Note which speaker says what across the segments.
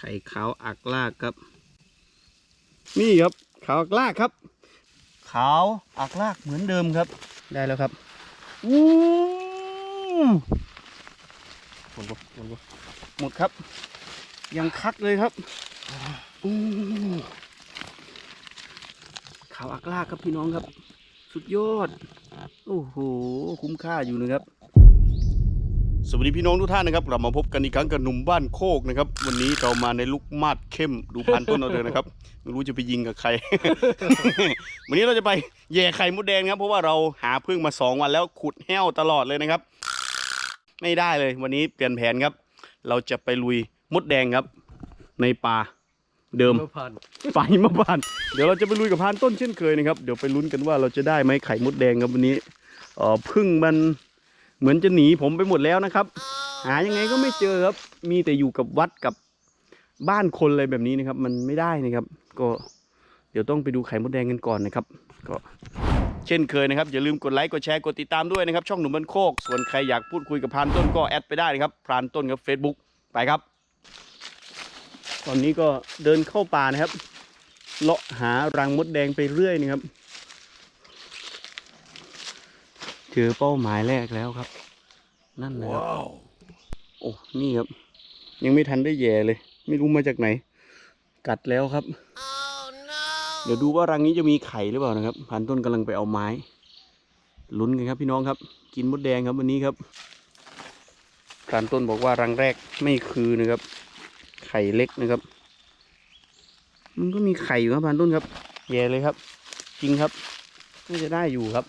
Speaker 1: ไข่ขาวอักลากครับ นี่ครับขาวอักลากครับ ขาวอักลากเหมือนเดิมครับ ได้แล้วครับอู้หมดบ่หมดบ่หมดครับ ยังคักเลยครับอู้ขาวอักลากครับพี่น้องครับ สุดยอด โอ้โห คุ้มค่าอยู่นะครับ สวัสดีพี่น้องทุกท่านนะครับเรามาพบกันอีกครั้งกับหนุ่มบ้านโคกนะครับ วันนี้เรามาในลุกมาดเข้มดูพันต้นเอาเลยนะครับไม่รู้จะไปยิงกับใคร วันนี้เราจะไปแย่ไข่มดแดงครับเพราะว่าเราหาพึ่งมาสองวันแล้วขุดแห้วตลอดเลยนะครับ ไม่ได้เลย วันนี้เปลี่ยนแผนครับ เราจะไปลุยมดแดงครับ ในป่าเดิม
Speaker 2: เมื่อผ่าน
Speaker 1: ไฟมาบานเดี๋ยวเราจะไปลุยกับพานต้นเช่นเคยนะครับเดี๋ยวไปลุ้นกันว่าเราจะได้ไหมไข่มดแดงครับวันนี้เออพึ่งมัน เหมือนจะหนีผมไปหมดแล้วนะครับ หายังไงก็ไม่เจอครับ มีแต่อยู่กับวัดกับบ้านคนอะไรแบบนี้นะครับ มันไม่ได้นะครับ ก็เดี๋ยวต้องไปดูไข่มดแดงกันก่อนนะครับ ก็เช่นเคยนะครับ อย่าลืมกดไลค์กดแชร์กดติดตามด้วยนะครับ ช่องหนุ่มบันโคก ส่วนใครอยากพูดคุยกับพรานต้นก็แอดไปได้นะครับพรานต้นครับ Facebook ไปครับ ตอนนี้ก็เดินเข้าป่านะครับเลาะหารังมดแดงไปเรื่อยนะครับ เจอเป้าหมายแรกแล้วครับ นั่นนะครับโอ้นี่ครับ ยังไม่ทันได้แย่เลย ไม่รู้มาจากไหน กัดแล้วครับ เดี๋ยวดูว่ารังนี้จะมีไข่หรือเปล่านะครับพันต้นกำลังไปเอาไม้ลุ้นกันครับพี่น้องครับ กินมดแดงครับวันนี้ครับพันต้นบอกว่ารังแรกไม่คือนะครับ ไข่เล็กนะครับ มันก็มีไข่อยู่ครับพันต้นครับ แย่เลยครับ จริงครับน่าจะได้อยู่ครับ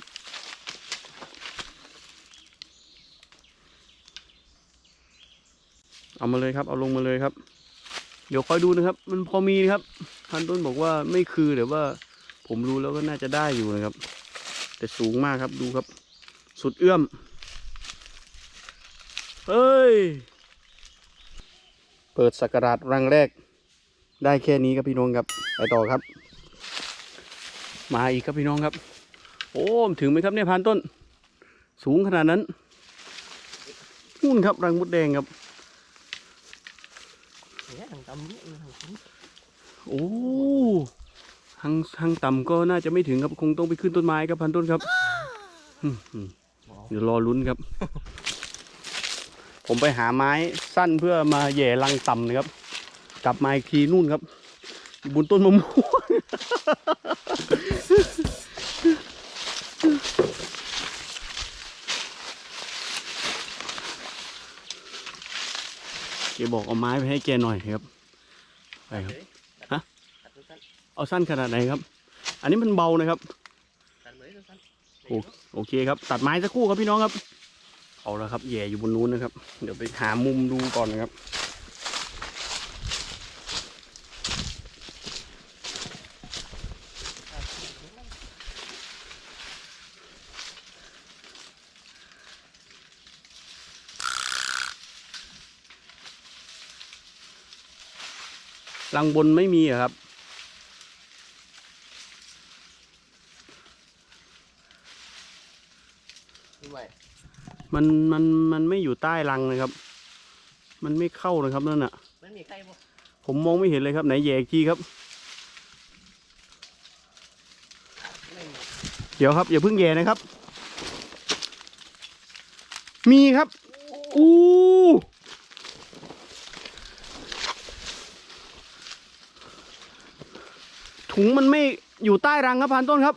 Speaker 1: เอามาเลยครับ เอาลงมาเลยครับ เดี๋ยวคอยดูนะครับ มันพอมีนะครับพันต้นบอกว่าไม่คือแต่ว่า ผมรู้แล้วก็น่าจะได้อยู่นะครับ แต่สูงมากครับดูครับ สุดเอื้อมเฮ้ย เปิดสักราชรังแรก ได้แค่นี้ครับพี่น้องครับไปต่อครับ มาอีกครับพี่น้องครับ โอ้ถึงไหมครับเนี่ยพันต้น สูงขนาดนั้นนู่นครับรังมดแดงครับ
Speaker 2: เนี่ยทางตำเนี่ยทางคุ้ม
Speaker 1: โอ้ทางทางต่ำก็น่าจะไม่ถึงครับคงต้องไปขึ้นต้นไม้ครับพันต้นครับอืมอืมเดี๋ยวรอลุ้นครับ ผมไปหาไม้สั้นเพื่อมาแหย่รังต่ำนะครับ กลับมาอีกทีนู่นครับอยู่บนต้นมะม่วง กบอกเอาไม้ไปให้แกหน่อยครับ ไปครับ ฮะ
Speaker 2: ตัดสั้น
Speaker 1: เอาสั้นขนาดไหนครับ อันนี้มันเบานะครับ
Speaker 2: ๆตัดเลยสั้นๆ
Speaker 1: โอ้โอเคครับ ตัดไม้สักครู่ครับพี่น้องครับ เอาแล้วครับแย่อยู่บนนู้นนะครับ เดี๋ยวไปหามุมดูก่อนนะครับ รังบนไม่มีเหรอครับ
Speaker 2: นี่ใหม่
Speaker 1: มันมันมันไม่อยู่ใต้รังนะครับ มันไม่เข้านะครับนั่นน่ะ
Speaker 2: ไม่มีใครบ่
Speaker 1: ผมมองไม่เห็นเลยครับไหนแย่อีกทีครับ
Speaker 2: ไม่มี
Speaker 1: เดี๋ยวครับอย่าเพิ่งแย่นะครับ มีครับอู้ ถุงมันไม่อยู่ใต้รังครับพานต้นครับ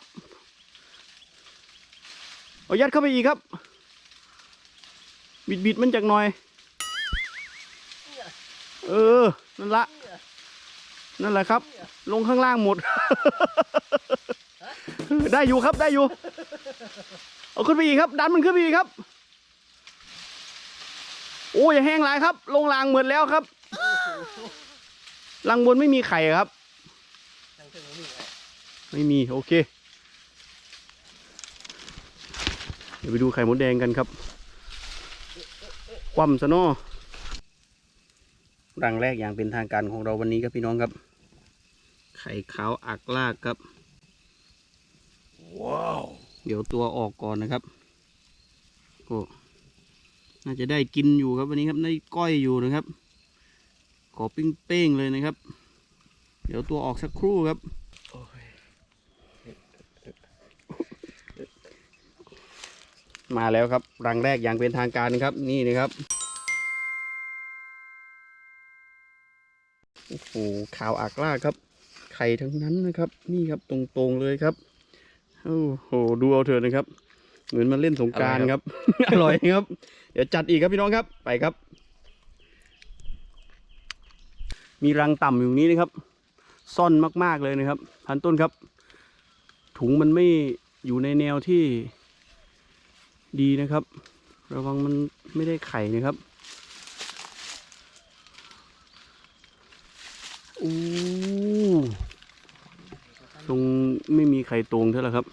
Speaker 1: เอายัดเข้าไปอีกครับ บิดบิดมันจากหน่อย เออ นั่นละ นั่นแหละครับ ลงข้างล่างหมด ได้อยู่ครับได้อยู่ เอาขึ้นไปอีกครับ ดันมันขึ้นไปอีกครับ โอ้ยแห้งหลายครับ ลงรางเหมือนแล้วครับรังบนไม่มีไข่ครับ
Speaker 2: ทางเทิงไม่มีอะไร
Speaker 1: ไม่มีโอเค เดี๋ยวไปดูไข่มดแดงกันครับ คว่ำซะเนอรังแรกอย่างเป็นทางการของเราวันนี้ครับพี่น้องครับ ไข่ขาวอักลากครับ ว้าว เดี๋ยวตัวออกก่อนนะครับก็น่าจะได้กินอยู่ครับวันนี้ครับได้ก้อยอยู่นะครับ ขอปิ้งเป้งๆเลยนะครับ เดี๋ยวตัวออกสักครู่ครับ
Speaker 2: โอ้
Speaker 1: มาแล้วครับ รังแรกอย่างเป็นทางการนะครับ นี่นะครับ โอ้โหขาวอักล่าครับ ไข่ทั้งนั้นนะครับ นี่ครับตรงๆเลยครับ โอ้โห ดูเอาเถอะนะครับ เหมือนมาเล่นสงการครับ อร่อยครับ เดี๋ยวจัดอีกครับพี่น้องครับ ไปครับ มีรังต่ำอยู่นี้นะครับ ซ่อนมากๆเลยนะครับ พันต้นครับ ถุงมันไม่อยู่ในแนวที่ ดีนะครับ ระวังมันไม่ได้ไข่นะครับอู้ตรงไม่มีไข่ตรงเท่าไหร่ครับ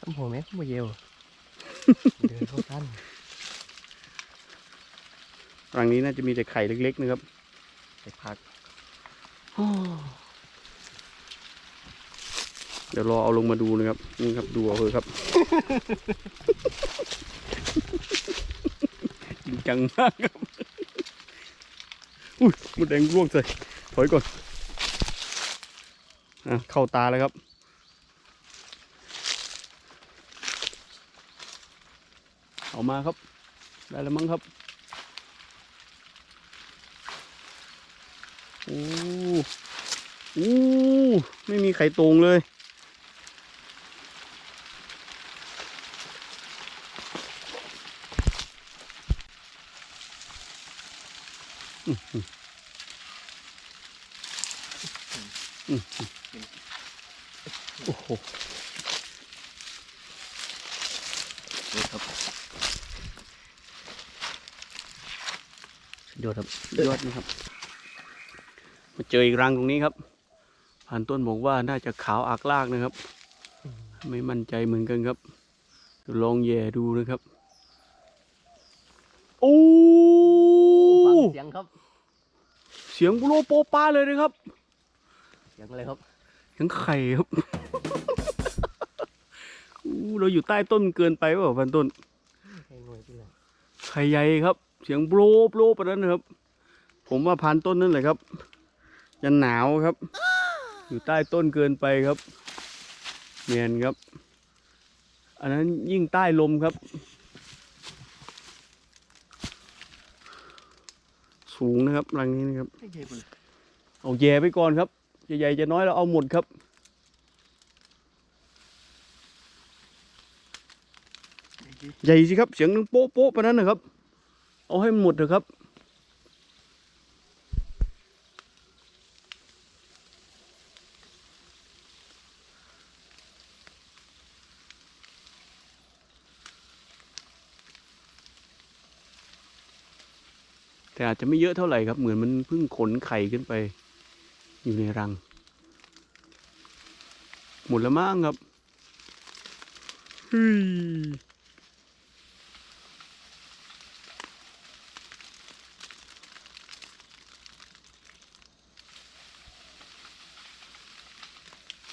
Speaker 2: ต้องหัวแม่ไม่เยวเดินเข้ากัน
Speaker 1: รังนี้น่าจะมีแต่ไข่เล็ก ๆ นะครับ
Speaker 2: ไปพัก
Speaker 1: เดี๋ยวรอเอาลงมาดูนะครับนี่ครับดูเอาเถอะครับจริงจังมากครับอุ้ยมดแดงร่วงใส่ถอยก่อนอะเข้าตาแล้วครับเอามาครับ ได้แล้วมั้งครับ อ้โอ้ไม่มีไข่ตรงเลย โอ้โห
Speaker 2: นี่ครับสุดยอดครับ
Speaker 1: ยอดนะครับ มาเจออีกรังตรงนี้ครับพันต้นบอกว่าน่าจะขาวอักลากนะครับ ไม่มั่นใจเหมือนกันครับเดี๋ยวลองแย่ดูนะครับ โอ้
Speaker 2: ฟังเสียงครับ
Speaker 1: เสียงโลโปป้าเลยนะครับ
Speaker 2: เสียงอะไรครับ
Speaker 1: เสียงไข่ครับอู้เราอยู่ใต้ต้นเกินไปเปล่าพันต้น
Speaker 2: ให้หน่วยที่ไหน
Speaker 1: ไข่ใหญ่ครับ เสียงโบรโบรปะนั้นนะครับ ผมว่าพันต้นนั่นแหละครับ จะหนาวครับ อยู่ใต้ต้นเกินไปครับเมียนครับ อันนั้นยิ่งใต้ลมครับ สูงนะครับรังนี้นะครับ
Speaker 2: ไม่ใช่เปิด
Speaker 1: เอาแย่ไปก่อนครับจะใหญ่จะน้อยเราเอาหมดครับใหญ่สิครับเสียงนึงโป๊ะโป๊ะไปนั้นนะครับ เอาให้หมดเถอะครับ แต่อาจจะไม่เยอะเท่าไหร่ครับ เหมือนมันเพิ่งขนไข่ขึ้นไป อยู่ในรัง หมดแล้วมั้งครับเฮ้ย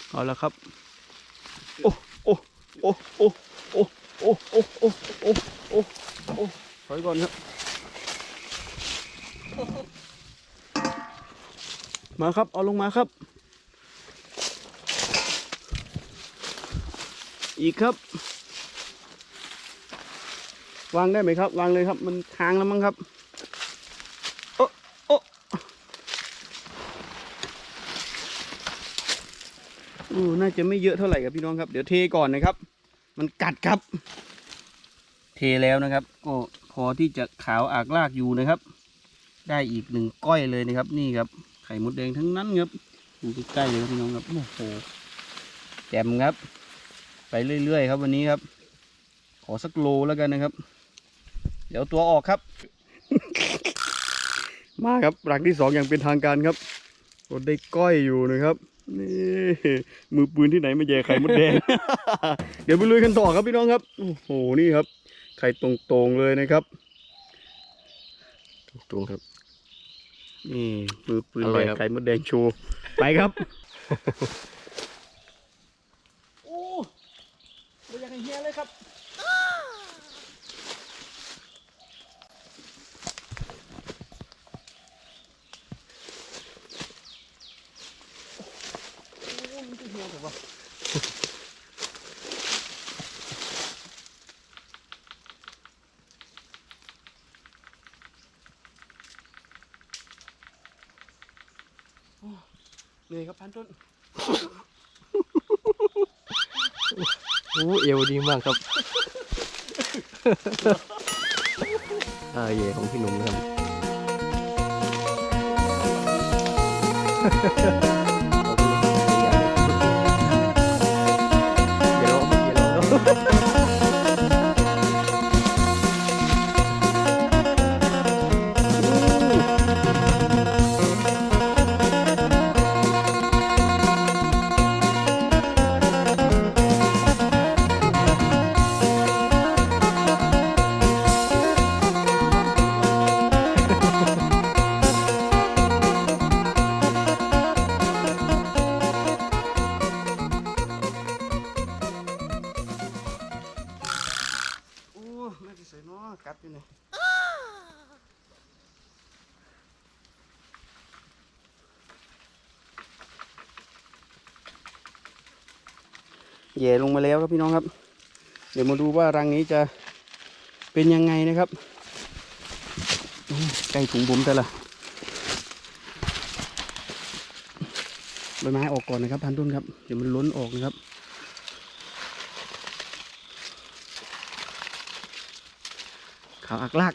Speaker 1: เอาละครับโอ้โอ้ โอ้ โอ้ โอ้ โอ้ โอ้ โอ้ โอ้ โอ้ โอ้ ถอยก่อนครับ มาครับ เอาลงมาครับ อีกครับ วางได้ไหมครับ วางเลยครับ มันค้างแล้วมั้งครับโอ้โอ้อู้น่าจะไม่เยอะเท่าไหร่ครับพี่น้องครับ เดี๋ยวเทก่อนนะครับ มันกัดครับ เทแล้วนะครับ ก็พอที่จะขาวอากลากอยู่นะครับ ได้อีกหนึ่งก้อยเลยนะครับ นี่ครับ ไข่มดแดงทั้งนั้นครับดูใกล้ๆเลยครับพี่น้องครับโอ้โหแจ่มครับ ไปเรื่อยๆครับวันนี้ครับ ขอสักโลแล้วกันนะครับ เดี๋ยวตัวออกครับ มาครับหลักที่สองอย่างเป็นทางการครับก็ได้ก้อยอยู่นะครับนี่มือปืนที่ไหนมาแย่ไข่มดแดง เดี๋ยวไปลุยกันต่อครับพี่น้องครับ โอ้โห นี่ครับ ไข่ตรงๆเลยนะครับ
Speaker 2: ตรงครับ
Speaker 1: นี่มือปืนแด
Speaker 2: อ
Speaker 1: ง
Speaker 2: ครับ
Speaker 1: ไข่มดแดงโชว์ ไปครับ โอ้ยยังเฮียเลยครับ เหนื่อยครับพันต้น
Speaker 2: โอ้เอวดีมากครับอ่าเย่ของพี่หนุ่มครับ
Speaker 1: แย่ลงมาแล้วครับพี่น้องครับ เดี๋ยวมาดูว่ารังนี้จะเป็นยังไงนะครับใกล้ถุงผมแต่ละใบไม้ออกก่อนนะครับพันต้นครับ เดี๋ยวมันล้นออกนะครับขาวอักลาก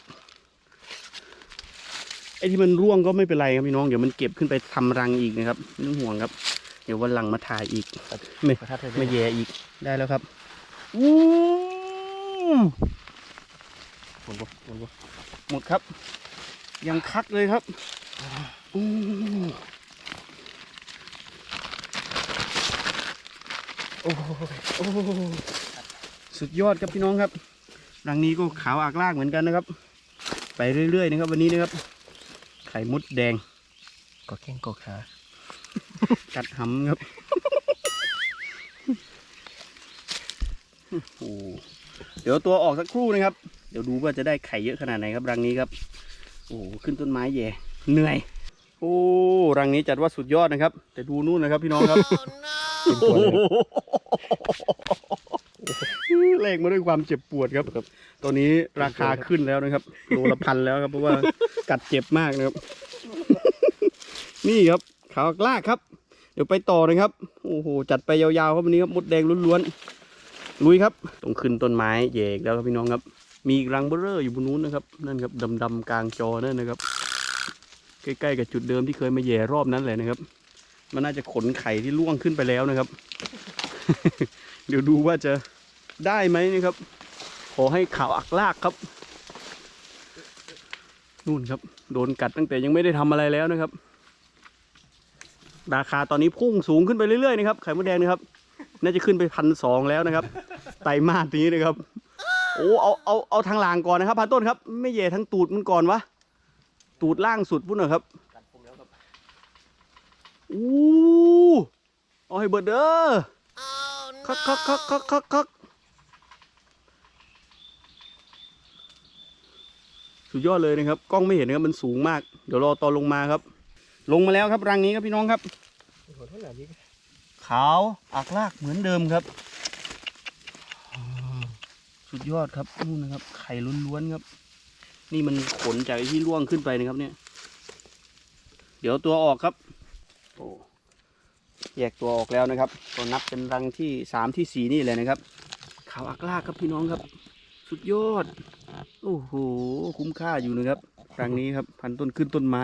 Speaker 1: ไอ้ที่มันร่วงก็ไม่เป็นไรครับพี่น้องเดี๋ยวมันเก็บขึ้นไปทำรังอีกนะครับไม่ต้องห่วงครับ ดี๋ยววันหลังมาถ่ายอีก ไม่
Speaker 2: ประทัดเลย
Speaker 1: มาแย่อีกได้แล้วครับอู้
Speaker 2: หมุนบ่หมุนบ่
Speaker 1: หมดครับ ยังคักเลยครับอู้โอ้โหโอ้โหสุดยอดครับพี่น้องครับรังนี้ก็ขาวอักลากเหมือนกันนะครับ ไปเรื่อยๆนะครับ วันนี้นะครับ ไข่มดแดง
Speaker 2: กอแข้งกอขา
Speaker 1: กัดหำครับโอ้โหเดี๋ยวตัวออกสักครู่นะครับ เดี๋ยวดูว่าจะได้ไข่เยอะขนาดไหนครับรังนี้ครับ โอ้โหขึ้นต้นไม้แย่เหนื่อย โอ้รังนี้จัดว่าสุดยอดนะครับ แต่ดูนู่นนะครับพี่น้องครับ
Speaker 2: เต็มตัวเลยครับ
Speaker 1: แลกมาด้วยความเจ็บปวดครับครับ ตอนนี้ราคาขึ้นแล้วนะครับโลละพันแล้วครับ เพราะว่ากัดเจ็บมากนะครับ นี่ครับ ขาวกล้ากครับ เดี๋ยวไปต่อนะครับ โอ้โห จัดไปยาวๆครับวันนี้ครับมดแดงล้วนๆ ลุยครับต้องขึ้นต้นไม้แยกแล้วครับพี่น้องครับ มีรังเบอร์เรอร์อยู่บนนู้นนะครับ นั่นครับดำๆกลางจอนั่นนะครับ ใกล้ๆกับจุดเดิมที่เคยมาแย่รอบนั้นเลยนะครับ มันน่าจะขนไข่ที่ล่วงขึ้นไปแล้วนะครับ เดี๋ยวดูว่าจะได้ไหมนะครับ ขอให้ข่าวอักลากครับ นู่นครับ โดนกัดตั้งแต่ยังไม่ได้ทำอะไรแล้วนะครับ ราคาตอนนี้พุ่งสูงขึ้นไปเรื่อยๆนะครับไข่มดแดงนะครับ น่าจะขึ้นไปพันสองแล้วนะครับ ไตรมาสนี้นะครับ โอ้เอาเอาเอาทางล่างก่อนนะครับพันต้นครับ ไม่แย่ทั้งตูดมันก่อนวะตูดล่างสุดพุ่นเหรอครับ
Speaker 2: กัดผมแล้วครับ
Speaker 1: อู้เอาให้เบิดเด้อคักคักคักคักคักคักสุดยอดเลยนะครับ กล้องไม่เห็นนะครับ มันสูงมาก เดี๋ยวรอตอนลงมาครับ ลงมาแล้วครับรังนี้ครับพี่น้องครับ
Speaker 2: โอ้โหเท่าไหร่นี้
Speaker 1: ขาวอักลากเหมือนเดิมครับอืมสุดยอดครับนู่นนะครับ ไข่ล้วนๆครับ นี่มันขนจากไอ้ที่ร่วงขึ้นไปนะครับเนี่ย เดี๋ยวตัวออกครับโอ้แยกตัวออกแล้วนะครับตัวนับเป็นรังที่สามที่สี่นี่เลยนะครับขาวอักลากครับพี่น้องครับ สุดยอด โอ้โห คุ้มค่าอยู่นะครับ รังนี้ครับ พันต้นขึ้นต้นไม้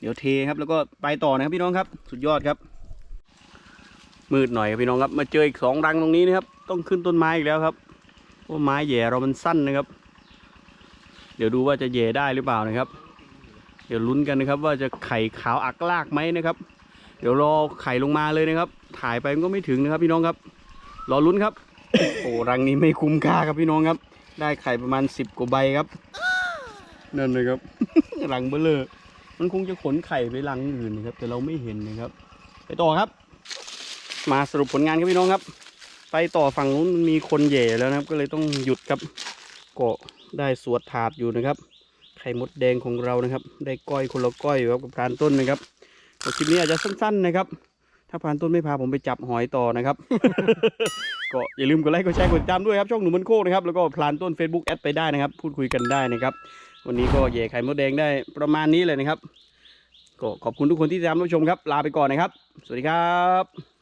Speaker 1: เดี๋ยวเทครับแล้วก็ไปต่อนะครับพี่น้องครับ สุดยอดครับ มืดหน่อยครับพี่น้องครับมาเจออีกสองรังตรงนี้นะครับ ต้องขึ้นต้นไม้อีกแล้วครับเพราไม้แหย่เรามันสั้นนะครับ เดี๋ยวดูว่าจะแหย่ได้หรือเปล่านะครับ เดี๋ยวลุ้นกันนะครับ ว่าจะไข่ขาวอักลากไหมนะครับ เดี๋ยวรอไข่ลงมาเลยนะครับ ถ่ายไปมันก็ไม่ถึงนะครับ พี่น้องครับ รอลุ้นครับ โอ้รังนี้ไม่คุ้มค่าครับพี่น้องครับ ได้ไข่ประมาณสิบกว่าใบครับนั่นเลยครับรังเบลเลอร์ มันคงจะขนไข่ไปรังอื่นนะครับ แต่เราไม่เห็นนะครับ ไปต่อครับ มาสรุปผลงานครับพี่น้องครับ ไปต่อฝั่งนู้นมันมีคนแหย่แล้วนะครับ ก็เลยต้องหยุดครับเก็ได้สวดถาดอยู่นะครับ ไข่มดแดงของเรานะครับ ได้ก้อยคนละก้อยอยู่ครับกับพรานต้นนะครับคลิปนี้อาจจะสั้น ๆนะครับ ถ้าพรานต้นไม่พาผมไปจับหอยต่อนะครับ ก็อย่าลืมกดไลค์กดแชร์กดติดตามด้วยครับช่องหนุ่มมันโคกนะครับแล้วก็พรานต้น Facebook แอดไปได้นะครับ พูดคุยกันได้นะครับ วันนี้ก็แย่ไข่มดแดงได้ประมาณนี้เลยนะครับ ก็ขอบคุณทุกคนที่ติดตามรับชมครับ ลาไปก่อนนะครับ สวัสดีครับ